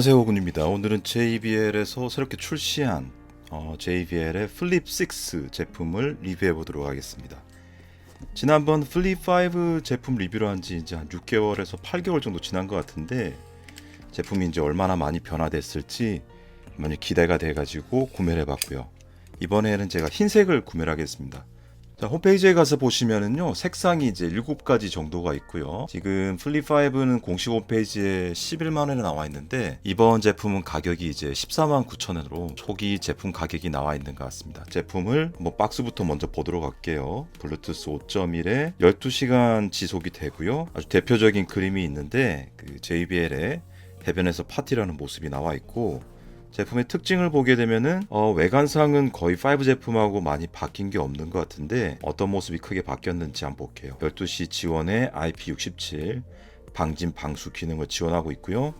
안녕하세요 오군입니다. 오늘은 JBL에서 새롭게 출시한 어, JBL의 플립 6 제품을 리뷰해 보도록 하겠습니다. 지난번 플립 5 제품 리뷰를 한 지 이제 한 6개월에서 8개월 정도 지난 것 같은데 제품이 이제 얼마나 많이 변화됐을지 많이 기대가 돼가지고 구매를 해봤고요. 이번에는 제가 흰색을 구매를 하겠습니다. 자, 홈페이지에 가서 보시면은요, 색상이 이제 7가지 정도가 있고요. 지금 플립5는 공식 홈페이지에 11만원에 나와 있는데, 이번 제품은 가격이 이제 14만 9천원으로 초기 제품 가격이 나와 있는 것 같습니다. 제품을 뭐 박스부터 먼저 보도록 할게요. 블루투스 5.1에 12시간 지속이 되고요. 아주 대표적인 그림이 있는데, 그 JBL의 해변에서 파티라는 모습이 나와 있고, 제품의 특징을 보게 되면은 어, 외관상은 거의 5 제품하고 많이 바뀐 게 없는 것 같은데 어떤 모습이 크게 바뀌었는지 한번 볼게요. 12시 지원에 IP67 방진 방수 기능을 지원하고 있고요.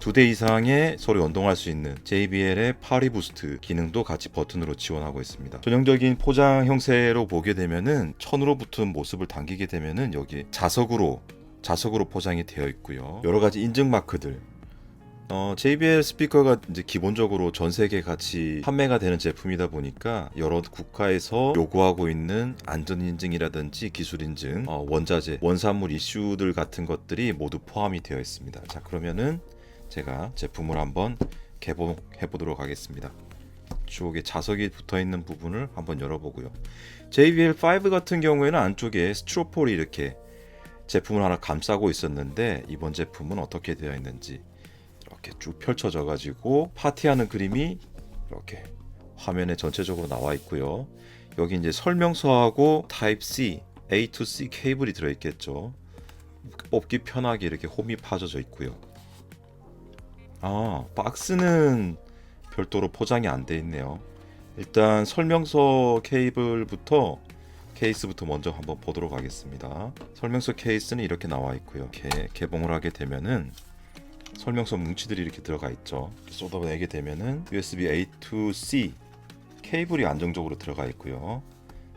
두 대 이상의 서로 연동할 수 있는 JBL의 파리 부스트 기능도 같이 버튼으로 지원하고 있습니다. 전형적인 포장 형태로 보게 되면은 천으로 붙은 모습을 당기게 되면은 여기 자석으로 자석으로 포장이 되어 있고요. 여러 가지 인증 마크들 어, JBL 스피커가 이제 기본적으로 전 세계 같이 판매가 되는 제품이다 보니까 여러 국가에서 요구하고 있는 안전 인증이라든지 기술 인증, 어, 원자재, 원산물 이슈들 같은 것들이 모두 포함이 되어 있습니다. 자, 그러면은 제가 제품을 한번 개봉해 보도록 하겠습니다. 쪽에 자석이 붙어 있는 부분을 한번 열어보고요. JBL5 같은 경우에는 안쪽에 스트로폴이 이렇게 제품을 하나 감싸고 있었는데 이번 제품은 어떻게 되어 있는지 이렇게 쭉 펼쳐져 가지고 파티하는 그림이 이렇게 화면에 전체적으로 나와 있고요. 여기 이제 설명서하고 타입 C, A to C 케이블이 들어 있겠죠. 뽑기 편하게 이렇게 홈이 파져져 있고요. 아, 박스는 별도로 포장이 안 돼 있네요. 일단 설명서 케이블부터 케이스부터 먼저 한번 보도록 하겠습니다. 설명서 케이스는 이렇게 나와 있고요. 이렇게 개봉을 하게 되면은 설명서 뭉치들이 이렇게 들어가 있죠. 쏟아내게 되면은 USB A to C 케이블이 안정적으로 들어가 있고요.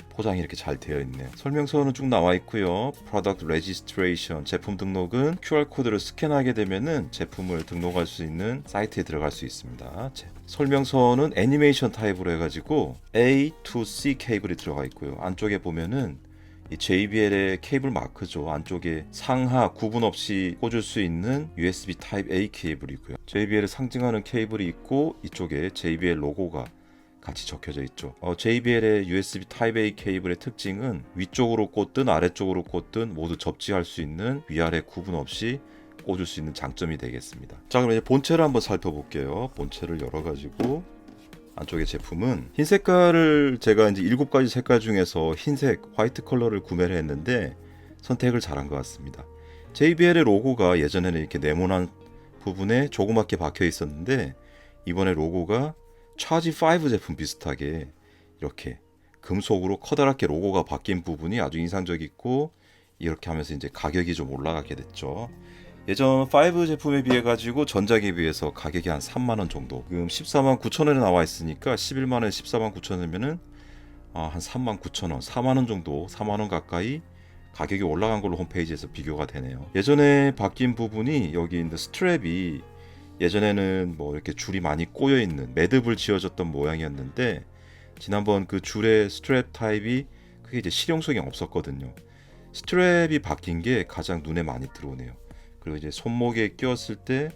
포장이 이렇게 잘 되어 있네요. 설명서는 쭉 나와 있고요. Product Registration 제품 등록은 QR 코드를 스캔하게 되면은 제품을 등록할 수 있는 사이트에 들어갈 수 있습니다. 제- 설명서는 애니메이션 타입으로 해가지고 A to C 케이블이 들어가 있고요. 안쪽에 보면은 이 JBL의 케이블 마크죠. 안쪽에 상하 구분 없이 꽂을 수 있는 USB 타입 A 케이블이고요. JBL을 상징하는 케이블이 있고 이쪽에 JBL 로고가 같이 적혀져 있죠. 어, JBL의 USB 타입 A 케이블의 특징은 위쪽으로 꽂든 아래쪽으로 꽂든 모두 접지할 수 있는 위아래 구분 없이 꽂을 수 있는 장점이 되겠습니다. 자, 그럼 이제 본체를 한번 살펴볼게요. 본체를 열어가지고 안쪽의 제품은 흰 색깔을 제가 이제 일곱 가지 색깔 중에서 흰색, 화이트 컬러를 구매를 했는데 선택을 잘한 것 같습니다. JBL의 로고가 예전에는 이렇게 네모난 부분에 조그맣게 박혀 있었는데 이번에 로고가 차지 5 제품 비슷하게 이렇게 금속으로 커다랗게 로고가 바뀐 부분이 아주 인상적이고 이렇게 하면서 이제 가격이 좀 올라가게 됐죠. 예전 5 제품에 비해 가지고 전작에 비해서 가격이 한 3만 원 정도. 지금 14만 9천 원에 나와 있으니까 11만 원에 14만 9천 원이면은 아, 한 3만 9천 원, 4만 원 정도, 4만 원 가까이 가격이 올라간 걸로 홈페이지에서 비교가 되네요. 예전에 바뀐 부분이 여기 있는 스트랩이 예전에는 뭐 이렇게 줄이 많이 꼬여 있는 매듭을 지어졌던 모양이었는데 지난번 그 줄의 스트랩 타입이 그게 이제 실용성이 없었거든요. 스트랩이 바뀐 게 가장 눈에 많이 들어오네요. 그리고 이제 손목에 끼웠을 때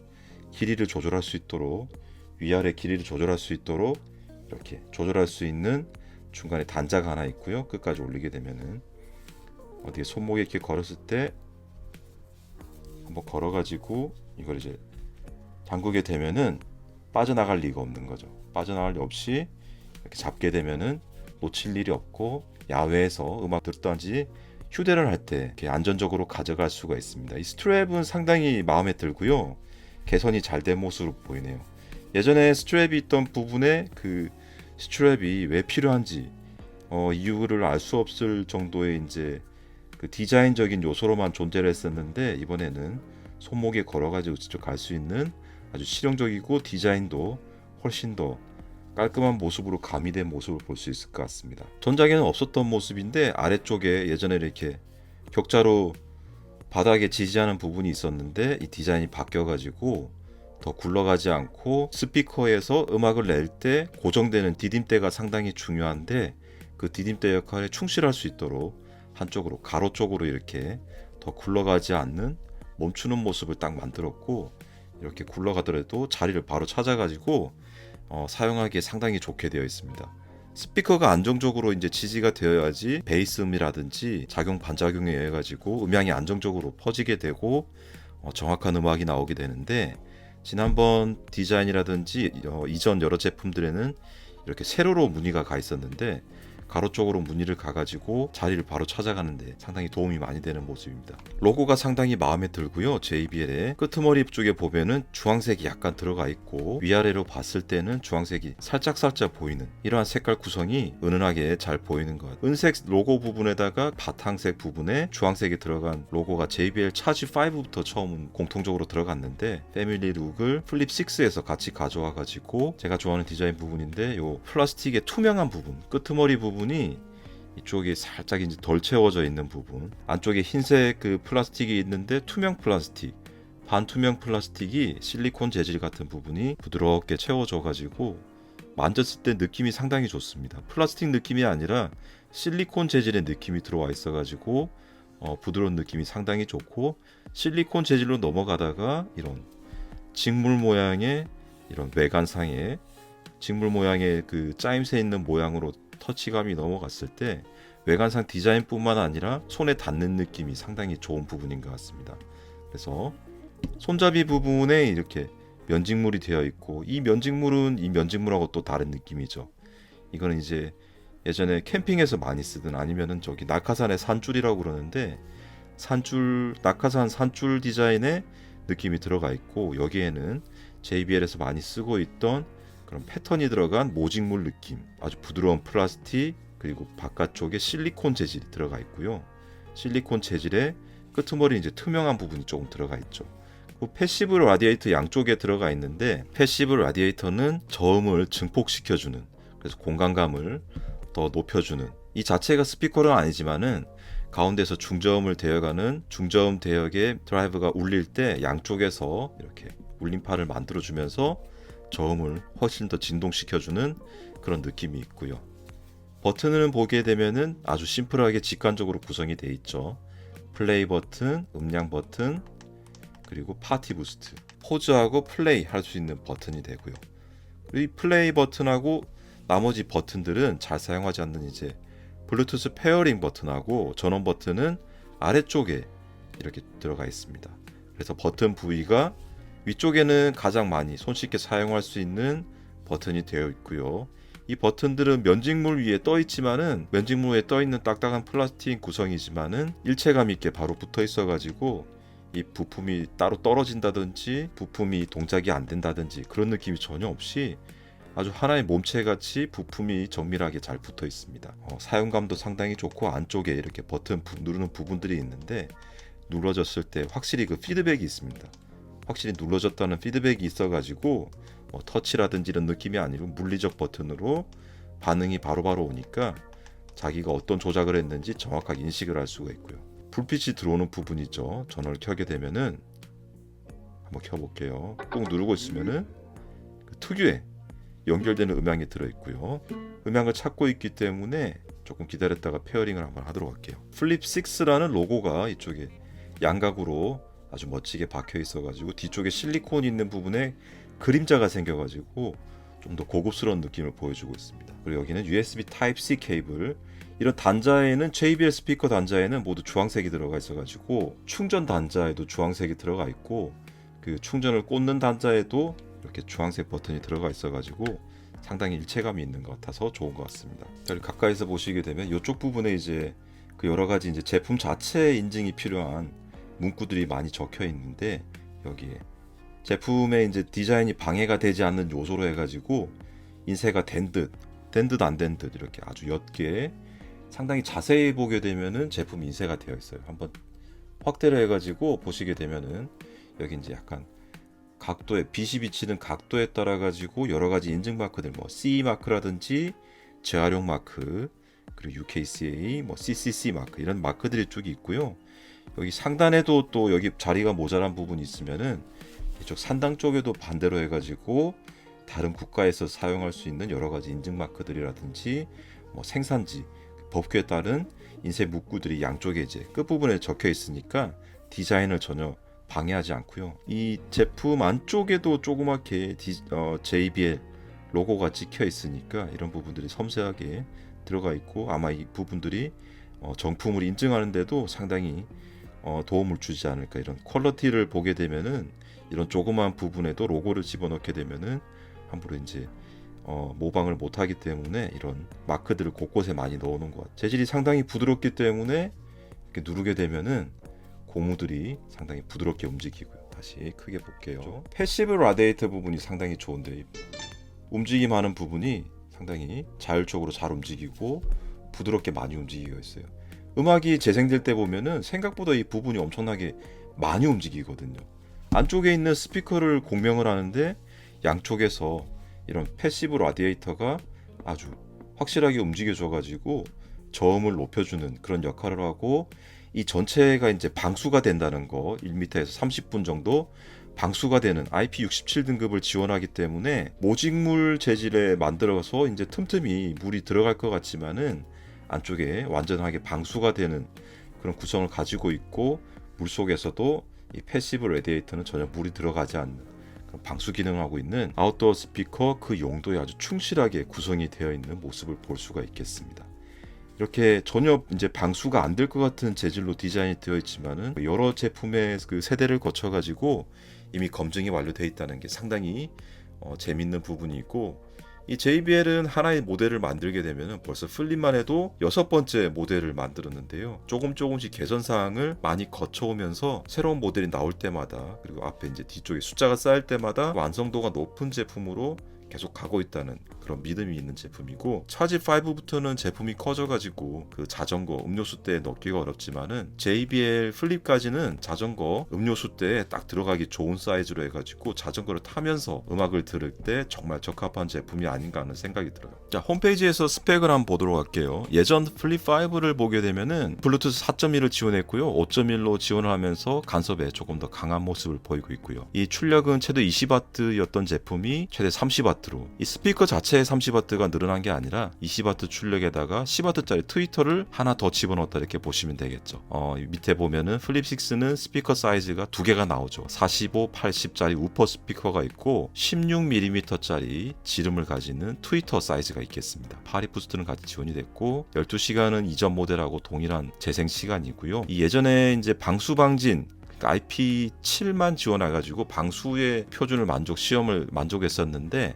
길이를 조절할 수 있도록 위아래 길이를 조절할 수 있도록 이렇게 조절할 수 있는 중간에 단자가 하나 있고요. 끝까지 올리게 되면은 어디에 손목에 이렇게 걸었을 때 한번 걸어가지고 이걸 이제 잠그게 되면은 빠져나갈 리가 없는 거죠. 빠져나갈 리 없이 이렇게 잡게 되면은 놓칠 일이 없고 야외에서 음악 듣던지 휴대를 할 때 이렇게 안전적으로 가져갈 수가 있습니다. 이 스트랩은 상당히 마음에 들고요. 개선이 잘 된 모습으로 보이네요. 예전에 스트랩이 있던 부분에 그 스트랩이 왜 필요한지 어, 이유를 알 수 없을 정도의 이제 그 디자인적인 요소로만 존재를 했었는데 이번에는 손목에 걸어가지고 직접 갈 수 있는 아주 실용적이고 디자인도 훨씬 더 깔끔한 모습으로 가미된 모습을 볼 수 있을 것 같습니다. 전작에는 없었던 모습인데 아래쪽에 예전에 이렇게 격자로 바닥에 지지하는 부분이 있었는데 이 디자인이 바뀌어가지고 더 굴러가지 않고 스피커에서 음악을 낼 때 고정되는 디딤대가 상당히 중요한데 그 디딤대 역할에 충실할 수 있도록 한쪽으로 가로 쪽으로 이렇게 더 굴러가지 않는 멈추는 모습을 딱 만들었고 이렇게 굴러가더라도 자리를 바로 찾아가지고 어, 사용하기에 상당히 좋게 되어 있습니다. 스피커가 안정적으로 이제 지지가 되어야지 베이스음이라든지 작용 반작용에 의해 가지고 음향이 안정적으로 퍼지게 되고 어, 정확한 음악이 나오게 되는데 지난번 디자인이라든지 어, 이전 여러 제품들에는 이렇게 세로로 무늬가 가 있었는데 가로 쪽으로 무늬를 가가지고 자리를 바로 찾아가는데 상당히 도움이 많이 되는 모습입니다. 로고가 상당히 마음에 들고요. JBL의 끄트머리 쪽에 보면은 주황색이 약간 들어가 있고 위아래로 봤을 때는 주황색이 살짝 살짝 보이는 이러한 색깔 구성이 은은하게 잘 보이는 것. 같아요. 은색 로고 부분에다가 바탕색 부분에 주황색이 들어간 로고가 JBL 차지 5부터 처음 공통적으로 들어갔는데 패밀리 룩을 플립 6에서 같이 가져와 가지고 제가 좋아하는 디자인 부분인데 요 플라스틱의 투명한 부분 끄트머리 부분 이 이쪽이 살짝 이제 덜 채워져 있는 부분. 안쪽에 흰색 그 플라스틱이 있는데 투명 플라스틱 반투명 플라스틱이 실리콘 재질 같은 부분이 부드럽게 채워져 가지고 만졌을 때 느낌이 상당히 좋습니다. 플라스틱 느낌이 아니라 실리콘 재질의 느낌이 들어와 있어 가지고 어, 부드러운 느낌이 상당히 좋고 실리콘 재질로 넘어가다가 이런 직물 모양의 이런 외관상의 직물 모양의 그 짜임새 있는 모양으로 터치감이 넘어갔을 때 외관상 디자인뿐만 아니라 손에 닿는 느낌이 상당히 좋은 부분인 것 같습니다. 그래서 손잡이 부분에 이렇게 면직물이 되어 있고 이 면직물은 이 면직물하고 또 다른 느낌이죠. 이거는 이제 예전에 캠핑에서 많이 쓰던 아니면은 저기 낙하산의 산줄이라고 그러는데 산줄 낙하산 산줄 디자인의 느낌이 들어가 있고 여기에는 JBL에서 많이 쓰고 있던 그런 패턴이 들어간 모직물 느낌 아주 부드러운 플라스틱 그리고 바깥쪽에 실리콘 재질이 들어가 있고요. 실리콘 재질에 끄트머리 이제 투명한 부분이 조금 들어가 있죠. 그 패시브 라디에이터 양쪽에 들어가 있는데 패시브 라디에이터는 저음을 증폭시켜주는 그래서 공간감을 더 높여주는. 이 자체가 스피커는 아니지만은 가운데서 중저음을 대어가는 중저음 대역의 드라이브가 울릴 때 양쪽에서 이렇게 울림판을 만들어주면서 저음을 훨씬 더 진동시켜주는 그런 느낌이 있고요. 버튼을 보게 되면은 아주 심플하게 직관적으로 구성이 되어 있죠. 플레이 버튼, 음량 버튼, 그리고 파티 부스트, 포즈하고 플레이 할 수 있는 버튼이 되고요. 이 플레이 버튼하고 나머지 버튼들은 잘 사용하지 않는 이제 블루투스 페어링 버튼하고 전원 버튼은 아래쪽에 이렇게 들어가 있습니다. 그래서 버튼 부위가 위쪽에는 가장 많이 손쉽게 사용할 수 있는 버튼이 되어 있고요. 이 버튼들은 면직물 위에 떠 있지만은 면직물 위에 떠 있는 딱딱한 플라스틱 구성이지만은 일체감 있게 바로 붙어 있어 가지고 이 부품이 따로 떨어진다든지 부품이 동작이 안 된다든지 그런 느낌이 전혀 없이 아주 하나의 몸체 같이 부품이 정밀하게 잘 붙어 있습니다. 어, 사용감도 상당히 좋고 안쪽에 이렇게 버튼 부- 누르는 부분들이 있는데 눌러졌을 때 확실히 그 피드백이 있습니다. 확실히 눌러졌다는 피드백이 있어가지고 뭐 터치라든지 이런 느낌이 아니고 물리적 버튼으로 반응이 바로 바로 오니까 자기가 어떤 조작을 했는지 정확하게 인식을 할 수가 있고요. 불빛이 들어오는 부분이죠. 전원을 켜게 되면은 한번 켜볼게요. 꾹 누르고 있으면은 그 특유의 연결되는 음향이 들어 있고요. 음향을 찾고 있기 때문에 조금 기다렸다가 페어링을 한번 하도록 할게요. 플립 6라는 로고가 이쪽에 양각으로 아주 멋지게 박혀 있어가지고 뒤쪽에 실리콘 있는 부분에 그림자가 생겨가지고 좀 더 고급스러운 느낌을 보여주고 있습니다. 그리고 여기는 USB Type-C 케이블 이런 단자에는 JBL 스피커 단자에는 모두 주황색이 들어가 있어가지고 충전 단자에도 주황색이 들어가 있고 그 충전을 꽂는 단자에도 이렇게 주황색 버튼이 들어가 있어가지고 상당히 일체감이 있는 것 같아서 좋은 것 같습니다. 가까이서 보시게 되면 이쪽 부분에 이제 그 여러 가지 이제 제품 자체 인증이 필요한 문구들이 많이 적혀 있는데 여기에 제품의 이제 디자인이 방해가 되지 않는 요소로 해가지고 인쇄가 된 듯, 된 듯 안 된 듯 이렇게 아주 옅게 상당히 자세히 보게 되면은 제품 인쇄가 되어 있어요. 한번 확대를 해가지고 보시게 되면은 여기 이제 약간 각도에 빛이 비치는 각도에 따라 가지고 여러 가지 인증 마크들 뭐 CE 마크라든지 재활용 마크 그리고 UKCA 뭐 CCC 마크 이런 마크들이 쭉 있고요. 여기 상단에도 또 여기 자리가 모자란 부분이 있으면은 이쪽 산당 쪽에도 반대로 해가지고 다른 국가에서 사용할 수 있는 여러 가지 인증 마크들이라든지 뭐 생산지 법규에 따른 인쇄 문구들이 양쪽에 이제 끝부분에 적혀 있으니까 디자인을 전혀 방해하지 않고요. 이 제품 안쪽에도 조그맣게 디, 어, JBL 로고가 찍혀 있으니까 이런 부분들이 섬세하게 들어가 있고 아마 이 부분들이 어, 정품을 인증하는데도 상당히 어, 도움을 주지 않을까 이런 퀄리티를 보게 되면은 이런 조그만 부분에도 로고를 집어넣게 되면은 함부로 이제 어, 모방을 못하기 때문에 이런 마크들을 곳곳에 많이 넣어놓은 것 같아요. 재질이 상당히 부드럽기 때문에 이렇게 누르게 되면은 고무들이 상당히 부드럽게 움직이고요. 다시 크게 볼게요. 패시브 라디에이터 부분이 상당히 좋은데 움직임하는 부분이 상당히 자율적으로 잘 움직이고 부드럽게 많이 움직이고 있어요. 음악이 재생될 때 보면은 생각보다 이 부분이 엄청나게 많이 움직이거든요. 안쪽에 있는 스피커를 공명을 하는데 양쪽에서 이런 패시브 라디에이터가 아주 확실하게 움직여줘 가지고 저음을 높여주는 그런 역할을 하고 이 전체가 이제 방수가 된다는 거 1m에서 30분 정도 방수가 되는 IP67 등급을 지원하기 때문에 모직물 재질에 만들어서 이제 틈틈이 물이 들어갈 것 같지만은 안쪽에 완전하게 방수가 되는 그런 구성을 가지고 있고 물 속에서도 이 패시브 레디에이터는 전혀 물이 들어가지 않는 방수 기능을 하고 있는 아웃도어 스피커 그 용도에 아주 충실하게 구성이 되어 있는 모습을 볼 수가 있겠습니다. 이렇게 전혀 이제 방수가 안 될 것 같은 재질로 디자인이 되어 있지만은 여러 제품의 그 세대를 거쳐 가지고 이미 검증이 완료되어 있다는 게 상당히 어, 재밌는 부분이 있고 이 JBL은 하나의 모델을 만들게 되면 벌써 플립만 해도 여섯 번째 모델을 만들었는데요. 조금 조금씩 개선 사항을 많이 거쳐오면서 새로운 모델이 나올 때마다 그리고 앞에 이제 뒤쪽에 숫자가 쌓일 때마다 완성도가 높은 제품으로 계속 가고 있다는 그런 믿음이 있는 제품이고 차지 5부터는 제품이 커져가지고 그 자전거 음료수 때 넣기가 어렵지만은 JBL 플립까지는 자전거 음료수 때딱 들어가기 좋은 사이즈로 해가지고 자전거를 타면서 음악을 들을 때 정말 적합한 제품이 아닌가 하는 생각이 들어요. 자 홈페이지에서 스펙을 한번 보도록 할게요. 예전 플립 5를 보게 되면은 블루투스 4.1을 지원했고요, 5.1로 지원을 하면서 간섭에 조금 더 강한 모습을 보이고 있고요. 이 출력은 최대 20W였던 제품이 최대 30W로 이 스피커 자체 의 30W가 늘어난 게 아니라 20W 출력에다가 10W짜리 트위터를 하나 더 집어넣었다 이렇게 보시면 되겠죠. 어, 이 밑에 보면은 플립 6는 스피커 사이즈가 두 개가 나오죠. 45, 80짜리 우퍼 스피커가 있고 16mm짜리 지름을 가지는 트위터 사이즈가 있겠습니다. 파리 부스트는 같이 지원이 됐고 12시간은 이전 모델하고 동일한 재생 시간이고요. 이 예전에 이제 방수 방진 IP7만 지원해가지고 방수의 표준을 만족 시험을 만족했었는데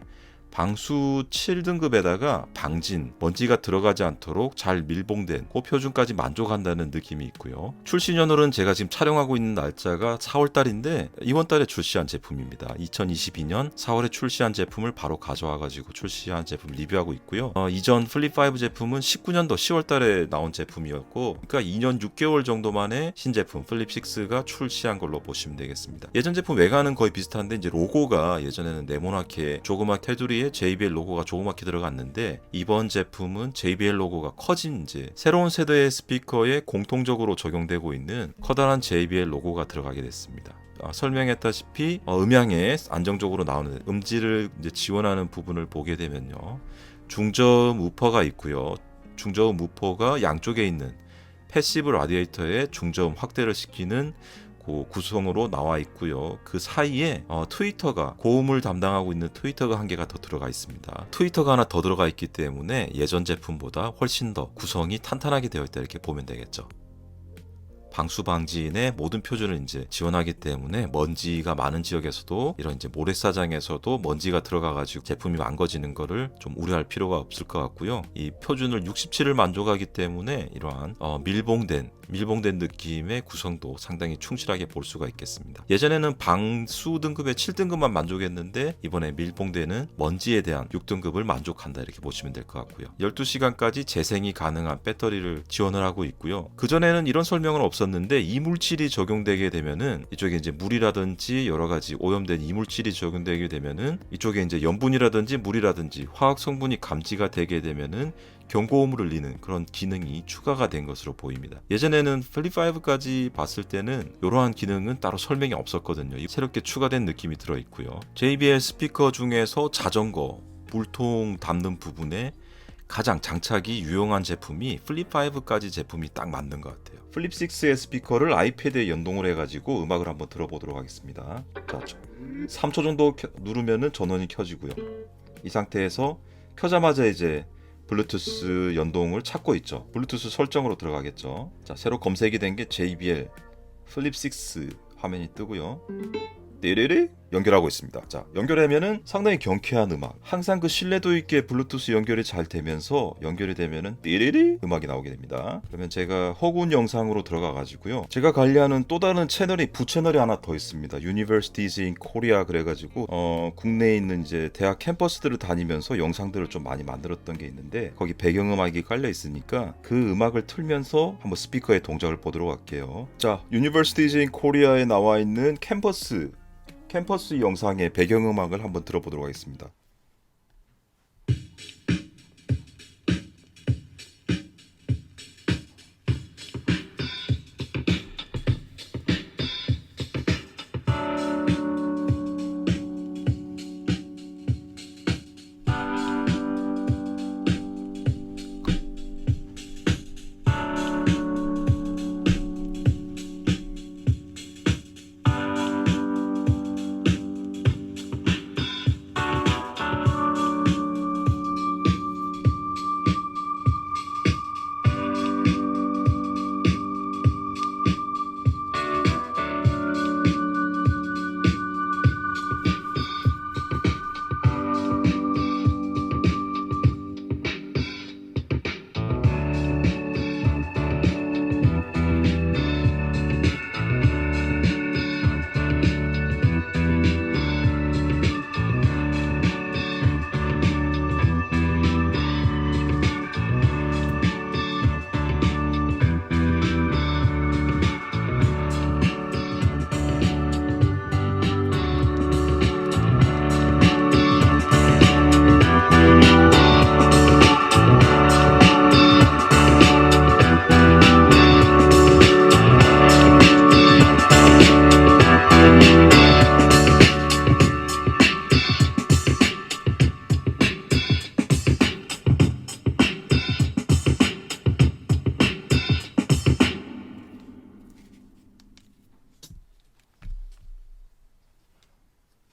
방수 7등급에다가 방진, 먼지가 들어가지 않도록 잘 밀봉된 그 표준까지 만족한다는 느낌이 있고요. 출시 연월은 제가 지금 촬영하고 있는 날짜가 4월달인데 이번 달에 출시한 제품입니다. 2022년 4월에 출시한 제품을 바로 가져와 가지고 출시한 제품 리뷰하고 있고요. 어, 이전 플립 5 제품은 19년도 10월달에 나온 제품이었고, 그러니까 2년 6개월 정도 만에 신제품 플립 6가 출시한 걸로 보시면 되겠습니다. 예전 제품 외관은 거의 비슷한데 이제 로고가 예전에는 네모나게 조그맣 테두리에 JBL 로고가 조그맣게 들어갔는데 이번 제품은 JBL 로고가 커진 이제 새로운 세대의 스피커에 공통적으로 적용되고 있는 커다란 JBL 로고가 들어가게 됐습니다. 아, 설명했다시피 어, 음향에 안정적으로 나오는 음질을 지원하는 부분을 보게 되면요 중저음 우퍼가 있고요 중저음 우퍼가 양쪽에 있는 패시브 라디에이터에 중저음 확대를 시키는 그 구성으로 나와 있고요. 그 사이에 어, 트위터가 고음을 담당하고 있는 트위터가 한 개가 더 들어가 있습니다. 트위터가 하나 더 들어가 있기 때문에 예전 제품보다 훨씬 더 구성이 탄탄하게 되어 있다 이렇게 보면 되겠죠. 방수 방지인의 모든 표준을 이제 지원하기 때문에 먼지가 많은 지역에서도 이런 이제 모래사장에서도 먼지가 들어가 가지고 제품이 망가지는 거를 좀 우려할 필요가 없을 것 같고요. 이 표준을 67을 만족하기 때문에 이러한 어, 밀봉된 밀봉된 느낌의 구성도 상당히 충실하게 볼 수가 있겠습니다. 예전에는 방수 등급의 7등급만 만족했는데 이번에 밀봉되는 먼지에 대한 6등급을 만족한다 이렇게 보시면 될 것 같고요. 12시간까지 재생이 가능한 배터리를 지원을 하고 있고요. 그전에는 이런 설명은 없었는데 있었는데 이물질이 적용되게 되면은 이쪽에 이제 물이라든지 여러 가지 오염된 이물질이 적용되게 되면은 이쪽에 이제 염분이라든지 물이라든지 화학 성분이 감지가 되게 되면은 경고음을 울리는 그런 기능이 추가가 된 것으로 보입니다. 예전에는 플립 5까지 봤을 때는 이러한 기능은 따로 설명이 없었거든요. 이 새롭게 추가된 느낌이 들어 있고요. JBL 스피커 중에서 자전거 물통 담는 부분에 가장 장착이 유용한 제품이 플립 5까지 제품이 딱 맞는 것 같아요. 플립 6의 스피커를 아이패드에 연동을 해가지고 음악을 한번 들어보도록 하겠습니다. 자, 3초 정도 켜- 누르면은 전원이 켜지고요. 이 상태에서 켜자마자 이제 블루투스 연동을 찾고 있죠. 블루투스 설정으로 들어가겠죠. 자, 새로 검색이 된 게 JBL 플립 6 화면이 뜨고요. 띠리리 연결하고 있습니다. 자, 연결하면은 상당히 경쾌한 음악. 항상 그 신뢰도 있게 블루투스 연결이 잘 되면서 연결이 되면은 띠리리 음악이 나오게 됩니다. 그러면 제가 허군 영상으로 들어가 가지고요. 제가 관리하는 또 다른 채널이 부채널이 하나 더 있습니다. Universities in Korea 그래 가지고 어, 국내에 있는 이제 대학 캠퍼스들을 다니면서 영상들을 좀 많이 만들었던 게 있는데 거기 배경 음악이 깔려 있으니까 그 음악을 틀면서 한번 스피커의 동작을 보도록 할게요. 자, Universities in Korea에 나와 있는 캠퍼스 캠퍼스 영상의 배경음악을 한번 들어보도록 하겠습니다.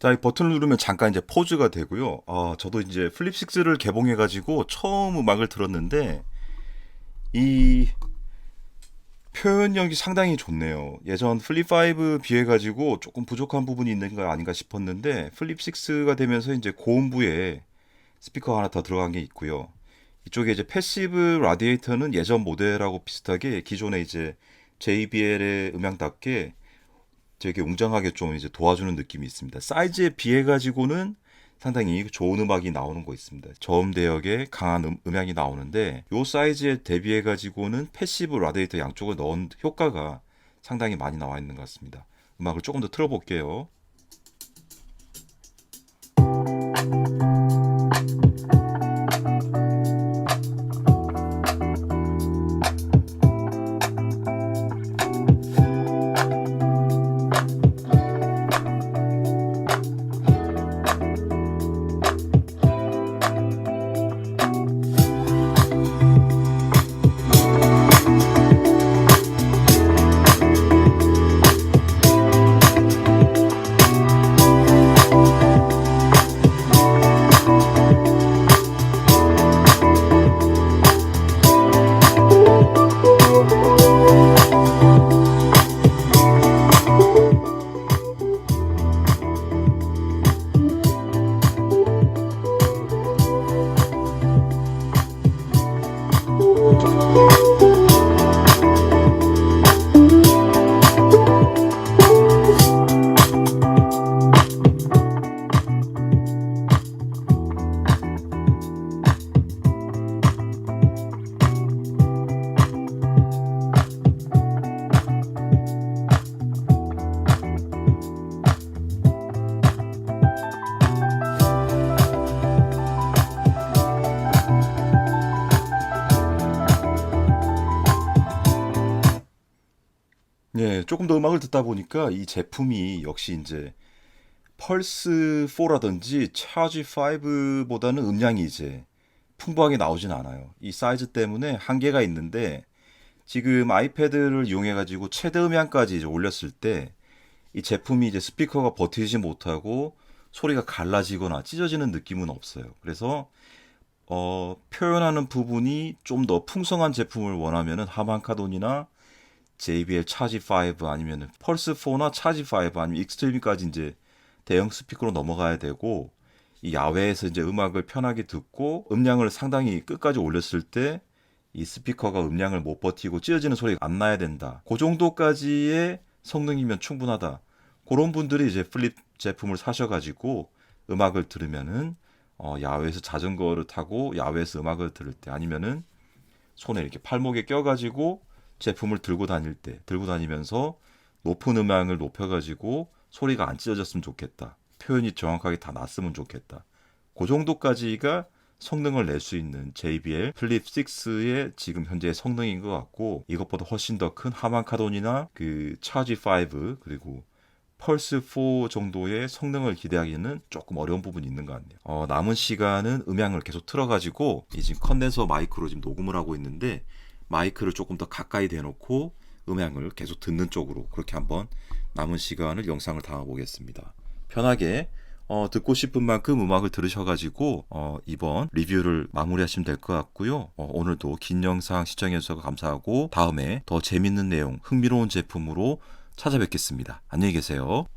자, 이 버튼을 누르면 잠깐 이제 포즈가 되고요. 아, 저도 이제 플립 6를 개봉해 가지고 처음 음악을 들었는데 이 표현력이 상당히 좋네요. 예전 플립 5 비해 가지고 조금 부족한 부분이 있는 거 아닌가 싶었는데 플립 6가 되면서 이제 고음부에 스피커 하나 더 들어간 게 있고요. 이쪽에 이제 패시브 라디에이터는 예전 모델하고 비슷하게 기존에 이제 JBL의 음향답게 되게 웅장하게 좀 이제 도와주는 느낌이 있습니다. 사이즈에 비해 가지고는 상당히 좋은 음악이 나오는 거 있습니다. 저음 대역에 강한 음, 음향이 나오는데 요 사이즈에 대비해 가지고는 패시브 라디에이터 양쪽을 넣은 효과가 상당히 많이 나와 있는 것 같습니다. 음악을 조금 더 틀어볼게요. Música 조금 더 음악을 듣다 보니까 이 제품이 역시 이제 펄스 4라든지 차지 5보다는 음량이 이제 풍부하게 나오진 않아요. 이 사이즈 때문에 한계가 있는데 지금 아이패드를 이용해 가지고 최대 음량까지 이제 올렸을 때 이 제품이 이제 스피커가 버티지 못하고 소리가 갈라지거나 찢어지는 느낌은 없어요. 그래서 어, 표현하는 부분이 좀 더 풍성한 제품을 원하면은 하만카돈이나 JBL 차지 5 아니면 펄스 4나 차지 5 아니면 익스트림까지 이제 대형 스피커로 넘어가야 되고 이 야외에서 이제 음악을 편하게 듣고 음량을 상당히 끝까지 올렸을 때 이 스피커가 음량을 못 버티고 찢어지는 소리가 안 나야 된다. 그 정도까지의 성능이면 충분하다. 그런 분들이 이제 플립 제품을 사셔가지고 음악을 들으면은 어, 야외에서 자전거를 타고 야외에서 음악을 들을 때 아니면은 손에 이렇게 팔목에 껴가지고 제품을 들고 다닐 때 들고 다니면서 높은 음량을 높여가지고 소리가 안 찢어졌으면 좋겠다. 표현이 정확하게 다 났으면 좋겠다. 그 정도까지가 성능을 낼 수 있는 JBL 플립 6의 지금 현재의 성능인 것 같고 이것보다 훨씬 더 큰 하만카돈이나 그 차지 5 그리고 펄스 4 정도의 성능을 기대하기는 조금 어려운 부분이 있는 것 같네요. 어, 남은 시간은 음향을 계속 틀어가지고 이 지금 컨덴서 마이크로 지금 녹음을 하고 있는데 마이크를 조금 더 가까이 대놓고 음향을 계속 듣는 쪽으로 그렇게 한번 남은 시간을 영상을 담아 보겠습니다. 편하게 어, 듣고 싶은 만큼 음악을 들으셔가지고 어, 이번 리뷰를 마무리하시면 될 것 같고요. 어, 오늘도 긴 영상 시청해주셔서 감사하고 다음에 더 재밌는 내용, 흥미로운 제품으로 찾아뵙겠습니다. 안녕히 계세요.